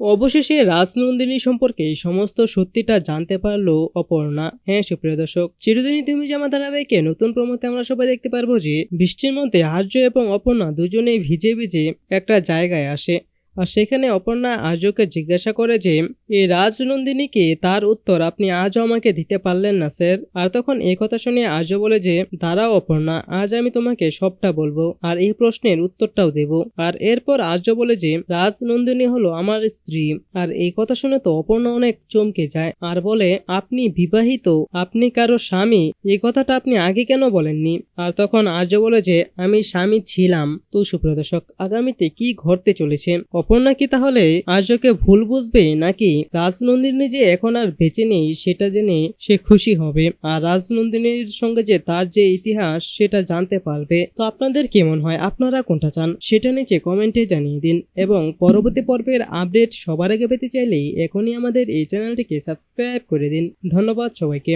অবশেষে রাজনন্দিনী সম্পর্কে সমস্ত সত্যিটা জানতে পারল অপর্ণা। হ্যাঁ সুপ্রিয় দর্শক, চিরদিনই তুমি জামা ধারাবাহিকে নতুন প্রমোতে আমরা সবাই দেখতে পারব যে, বৃষ্টির মধ্যে আর্য এবং অপর্ণা দুজনেই ভিজে ভিজে একটা জায়গায় আসে। আর সেখানে অপর্ণা আর্যকে জিজ্ঞাসা করে যে এই রাজনন্দিনীকে তার উত্তর আপনি আজও আমাকে দিতে পারলেন না, স্যার? আর তখন এই কথা শুনে আর্য বলে যে, দাঁড়াও অপর্ণা, আজ আমি তোমাকে সবটা বলব আর এই প্রশ্নের উত্তরটাও দেব। আর এরপর আর্য বলে যে, রাজনন্দিনী হলো আমার স্ত্রী। আর এই কথা শুনে তো অপর্ণা অনেক চমকে যায় আর বলে, আপনি বিবাহিত, আপনি কারও স্বামী? এই কথাটা আপনি আগে কেন বলেননি? আর তখন আর্য বলে যে, আমি স্বামী ছিলাম। তো সুপ্রদর্শক আগামীতে কি ঘটতে চলেছে? অপর্ণা কি তাহলে আর্যকে ভুল বুঝবে নাকি রাজনন্দিনী যে এখন আর বেঁচে নেই সেটা জেনে সে খুশি হবে। আর রাজনন্দিনীর সঙ্গে যে তার যে ইতিহাস সেটা জানতে পারবে। তো আপনাদের কেমন হয়? আপনারা কোনটা চান? সেটা নিচে কমেন্টে জানিয়ে দিন। এবং পরবর্তী পর্বের আপডেট সবার আগে পেতে চাইলেই এখনই আমাদের এই চ্যানেলটিকে সাবস্ক্রাইব করে দিন। ধন্যবাদ সবাইকে।